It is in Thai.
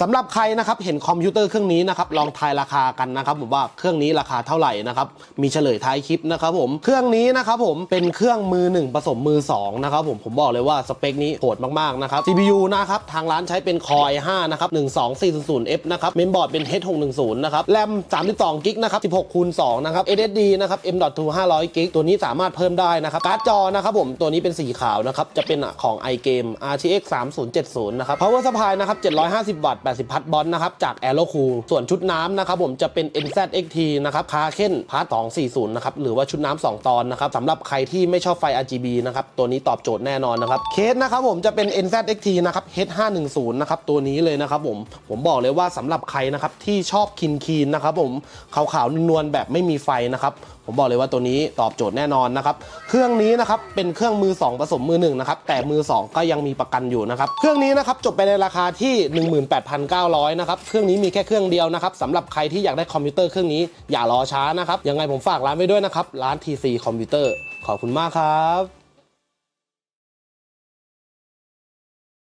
สำหรับใครนะครับเห็นคอมพิวเตอร์เครื่องนี้นะครับลองทายราคากันนะครับผมว่าเครื่องนี้ราคาเท่าไหร่นะครับมีเฉลยท้ายคลิปนะครับผมเครื่องนี้นะครับผมเป็นเครื่องมือหนึ่งผสมมือสองนะครับผมผมบอกเลยว่าสเปคนี้โหดมากๆนะครับ CPU นะครับทางร้านใช้เป็น Core i5 นะครับ 12400F นะครับเมนบอร์ดเป็น H610 นะครับแรม32กิกนะครับ16คูณ2นะครับ SSD นะครับ M.2 500กิกตัวนี้สามารถเพิ่มได้นะครับการ์ดจอนะครับผมตัวนี้เป็นสีขาวนะครับจะเป็นของ iGame RTX 3070นะครับ Power Supply นะครับ750 วัตต์80 พัทบอลนะครับจาก Aero Cool ส่วนชุดน้ำนะครับผมจะเป็น NZXT นะครับคาเคนพาร์ท240 นะครับหรือว่าชุดน้ำ2ตอนนะครับสำหรับใครที่ไม่ชอบไฟ RGB นะครับตัวนี้ตอบโจทย์แน่นอนนะครับเคสนะครับผมจะเป็น NZXT นะครับ H510 นะครับตัวนี้เลยนะครับผมผมบอกเลยว่าสำหรับใครนะครับที่ชอบคินคีนนะครับผมขาวๆนวลๆแบบไม่มีไฟนะครับผมบอกเลยว่าตัวนี้ตอบโจทย์แน่นอนนะครับ เครื่องนี้นะครับเป็นเครื่องมือ 2 ผสมมือ1นะครับแต่มือ 2 ก็ยังมีประกันอยู่นะครับ เครื่องนี้นะครับจบไปในราคาที่18,900 นะครับ เครื่องนี้มีแค่เครื่องเดียวนะครับสำหรับใครที่อยากได้คอมพิวเตอร์เครื่องนี้อย่ารอช้านะครับ ยังไงผมฝากร้านไว้ด้วยนะครับ ร้าน TC คอมพิวเตอร์ ขอบคุณมากครับ